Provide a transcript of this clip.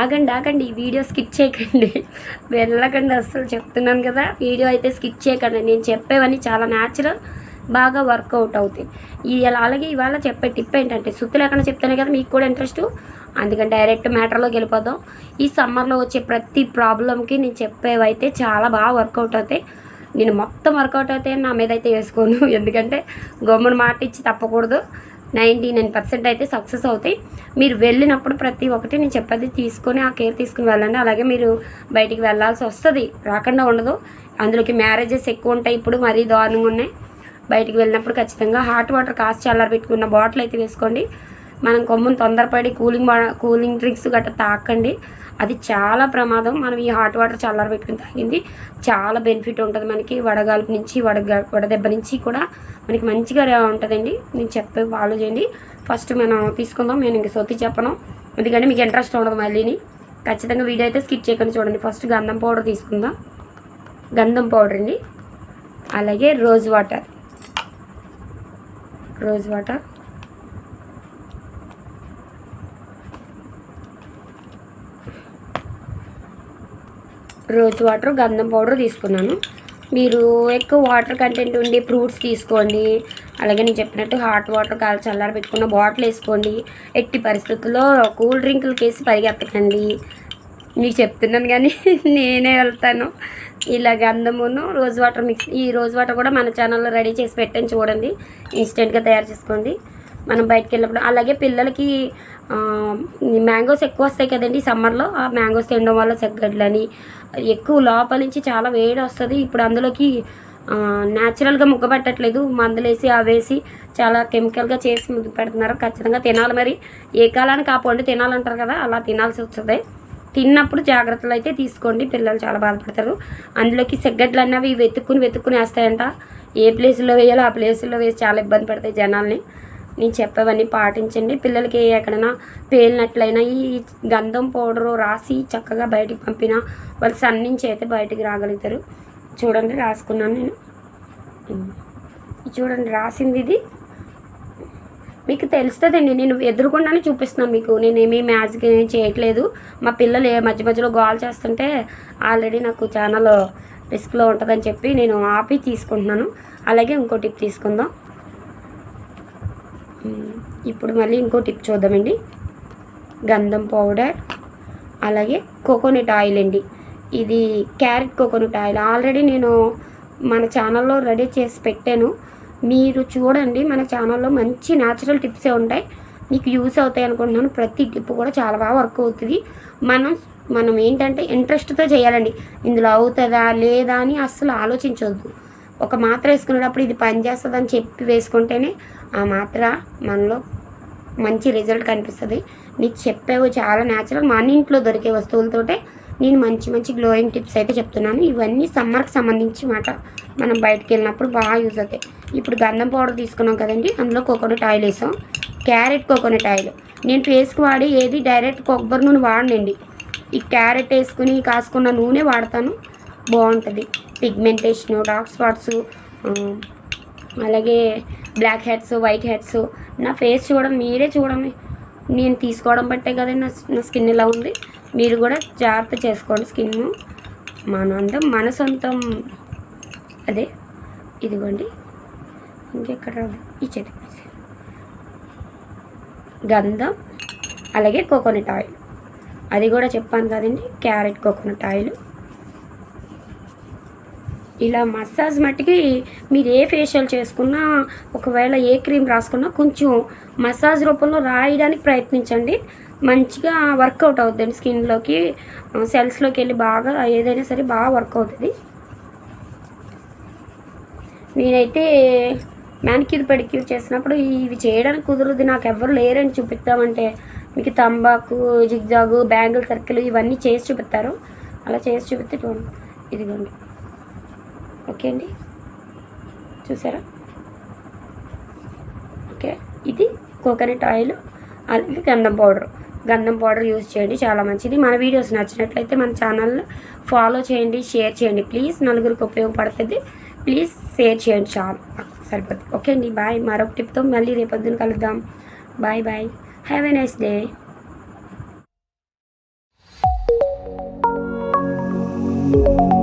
ఆగండి ఆగండి ఈ వీడియో స్కిప్ చేయకండి. వెళ్ళకండి అసలు చెప్తున్నాను కదా. వీడియో అయితే స్కిప్ చేయకండి. నేను చెప్పేవన్నీ చాలా న్యాచురల్ బాగా వర్కౌట్ అవుతాయి. ఈ అలాగే ఇవాళ చెప్పే టిప్ ఏంటంటే సుత్తి లేకుండా చెప్తానే కదా మీకు కూడా ఇంట్రెస్ట్ అందుకని డైరెక్ట్ మ్యాటర్లోకి వెళ్ళిపోదాం. ఈ సమ్మర్లో వచ్చే ప్రతి ప్రాబ్లంకి నేను చెప్పేవైతే చాలా బాగా వర్కౌట్ అవుతాయి. నేను మొత్తం వర్కౌట్ అయితే నా మీద అయితే వేసుకోను. ఎందుకంటే గమ్మున మాట ఇచ్చి తప్పకూడదు. నైంటీ నైన్ పర్సెంట్ అయితే సక్సెస్ అవుతాయి. మీరు వెళ్ళినప్పుడు ప్రతి ఒక్కటి నేను చెప్పేది తీసుకొని ఆ కేర్ తీసుకుని వెళ్ళండి. అలాగే మీరు బయటికి వెళ్ళాల్సి వస్తుంది. రాకుండా ఉండదు. అందులోకి మ్యారేజెస్ ఎక్కువ ఉంటాయి. ఇప్పుడు మరీ దారుణంగా ఉన్నాయి. బయటికి వెళ్ళినప్పుడు ఖచ్చితంగా హాట్ వాటర్ కాస్ట్ చల్లారబెట్టుకున్న బాటిల్ అయితే వేసుకోండి. మనం కొమ్మును తొందరపడి కూలింగ్ కూలింగ్ డ్రింక్స్ గట్రా తాకండి. అది చాలా ప్రమాదం. మనం ఈ హాట్ వాటర్ చల్లారి పెట్టుకుని తాగింది. చాలా బెనిఫిట్ ఉంటుంది మనకి. వడగాల్పు నుంచి వడగా వడదెబ్బ నుంచి కూడా మనకి మంచిగా ఉంటుందండి. నేను చెప్పే ఫాలో చేయండి. ఫస్ట్ మనం తీసుకుందాం. నేను ఇంక సొత్తి చెప్పను. ఎందుకంటే మీకు ఇంట్రెస్ట్ ఉండదు మళ్ళీని. ఖచ్చితంగా వీడియో అయితే స్కిప్ చేయకుండా చూడండి. ఫస్ట్ గంధం పౌడర్ తీసుకుందాం. గంధం పౌడర్ అండి. అలాగే rose water. Rose water. Rose water గంధం పౌడర్ తీసుకున్నాను. మీరు ఎక్కువ వాటర్ కంటెంట్ ఉండి ఫ్రూట్స్ తీసుకోండి. అలాగే నేను చెప్పినట్టు హాట్ వాటర్ కాల్ చల్లార పెట్టుకున్న బాటిల్ వేసుకోండి. ఎట్టి పరిస్థితుల్లో కూల్ డ్రింకులు కేసి పరిగెత్తకండి. మీకు చెప్తున్నాను కానీ నేనే వెళ్తాను. ఇలా గంధమును రోజ్ వాటర్ మిక్స్ ఈ రోజ్ వాటర్ కూడా మన ఛానల్లో రెడీ చేసి పెట్టండి చూడండి. ఇన్స్టెంట్గా తయారు చేసుకోండి. మనం బయటికి వెళ్ళినప్పుడు అలాగే పిల్లలకి మ్యాంగోస్ ఎక్కువ వస్తాయి కదండి సమ్మర్లో. ఆ మ్యాంగోస్ తినడం వల్ల సెగ్గడ్లని ఎక్కువ లోపల నుంచి చాలా వేడి వస్తుంది. ఇప్పుడు అందులోకి న్యాచురల్గా ముగ్గ పెట్టట్లేదు. మందులేసి అవేసి చాలా కెమికల్గా చేసి ముగ్గు పెడుతున్నారు. ఖచ్చితంగా తినాలి మరి. ఏ కాలానికి ఆ పండు తినాలంటారు కదా అలా తినాల్సి వస్తుంది. తిన్నప్పుడు జాగ్రత్తలు అయితే తీసుకోండి. పిల్లలు చాలా బాధపడతారు. అందులోకి సెగ్గడ్లు అన్నవి వెతుక్కుని వెతుక్కుని వేస్తాయంట. ఏ ప్లేస్లో వేయాలో ఆ ప్లేస్లో వేసి చాలా ఇబ్బంది పడతాయి జనాల్ని. నేను చెప్పేవన్నీ పాటించండి. పిల్లలకి ఎక్కడైనా పేలినట్లయినా ఈ గంధం పౌడరు రాసి చక్కగా బయటికి పంపిన వాళ్ళు సన్ నుంచి అయితే బయటికి రాగలుగుతారు. చూడండి రాసుకున్నాను నేను. చూడండి రాసింది ఇది. మీకు తెలుస్తుందండి నేను ఎదురుకుండానే చూపిస్తున్నాను మీకు. నేనేమీ మ్యాజిక్ ఏం చేయట్లేదు. మా పిల్లలు ఏ మధ్య మధ్యలో గోల్ చేస్తుంటే ఆల్రెడీ నాకు ఛానల్ రిస్క్లో ఉంటుందని చెప్పి నేను ఆపి తీసుకుంటున్నాను. అలాగే ఇంకో టిప్ తీసుకుందాం. ఇప్పుడు మళ్ళీ ఇంకో టిప్ చూద్దామండి. గంధం పౌడర్ అలాగే కోకోనట్ ఆయిల్ అండి. ఇది క్యారెట్ కోకోనట్ ఆయిల్. ఆల్రెడీ నేను మన ఛానల్లో రెడీ చేసి పెట్టాను. మీరు చూడండి మన ఛానల్లో మంచి న్యాచురల్ టిప్సే ఉంటాయి. మీకు యూస్ అవుతాయి అనుకుంటున్నాను. ప్రతి టిప్ కూడా చాలా బాగా వర్క్ అవుతుంది. మనం మనం ఏంటంటే ఇంట్రెస్ట్తో చేయాలండి. ఇందులో అవుతుందా లేదా అని అస్సలు ఆలోచించవద్దు ఒక మాత్ర వేసుకునేటప్పుడు ఇది పనిచేస్తుంది అని చెప్పి వేసుకుంటేనే ఆ మాత్ర మనలో మంచి రిజల్ట్ కనిపిస్తుంది. నీకు చెప్పేవి చాలా న్యాచురల్ మన ఇంట్లో దొరికే వస్తువులతోటే నేను మంచి మంచి గ్లోయింగ్ టిప్స్ అయితే చెప్తున్నాను. ఇవన్నీ సమ్మర్కి సంబంధించి మాట. మనం బయటకు వెళ్ళినప్పుడు బాగా యూజ్ అవుతాయి. ఇప్పుడు గంధం పౌడర్ తీసుకున్నాం కదండి అందులో కోకోనట్ ఆయిల్ వేసాం. క్యారెట్ కోకోనట్ ఆయిల్ నేను ఫేస్కి వాడి ఏది డైరెక్ట్ కొబ్బరి నూనె వాడనండి. ఈ క్యారెట్ వేసుకుని కాసుకున్న నూనె వాడతాను. బాగుంటుంది. పిగ్మెంటేషన్ డార్క్ స్పాట్స్ అలాగే బ్లాక్ హెడ్స్ వైట్ హెడ్స్. నా ఫేస్ చూడండి మీరే చూడండి. నేను తీసుకోవడం బట్టే కదా నా స్కిన్ ఇలా ఉంది. మీరు కూడా జాగ్రత్త చేసుకోండి స్కిన్. మన అందం మన సొంతం. అదే. ఇదిగోండి. ఇంకెక్కడ రాదు ఈ చేతి గంధం అలాగే కోకోనట్ ఆయిల్. అది కూడా చెప్పాను కదండి క్యారెట్ కోకోనట్ ఆయిల్. ఇలా మసాజ్ మట్టికి మీరు ఏ ఫేషియల్ చేసుకున్నా ఒకవేళ ఏ క్రీమ్ రాసుకున్నా కొంచెం మసాజ్ రూపంలో రాయడానికి ప్రయత్నించండి. మంచిగా వర్కౌట్ అవుతుంది స్కిన్లోకి సెల్స్లోకి వెళ్ళి బాగా ఏదైనా సరే బాగా వర్క్ అవుతుంది. నేనైతే మ్యానిక్యూర్ పెడిక్యూర్ చేసినప్పుడు ఇవి చేయడానికి కుదరదు నాకు ఎవరు లేరని చూపిస్తామంటే మీకు తంబాకు జిగ్జాగు బ్యాంగిల్ సర్కిల్ ఇవన్నీ చేసి చూపిస్తారు. అలా చేసి చూపిస్తే ఇదిగోండి. ఓకే అండి. చూసారా? ఓకే ఇది కోకోనట్ ఆయిల్ అలాగే గంధం పౌడర్. గంధం పౌడర్ యూజ్ చేయండి చాలా మంచిది. మన వీడియోస్ నచ్చినట్లయితే మన ఛానల్ని ఫాలో చేయండి షేర్ చేయండి. ప్లీజ్ నలుగురికి ఉపయోగపడుతుంది. ప్లీజ్ షేర్ చేయండి చాలా. సరిపోతుంది. ఓకే అండి బాయ్. మరొక టిప్తో మళ్ళీ రేపొద్దున కలుద్దాం. Bye bye. Have a nice day bye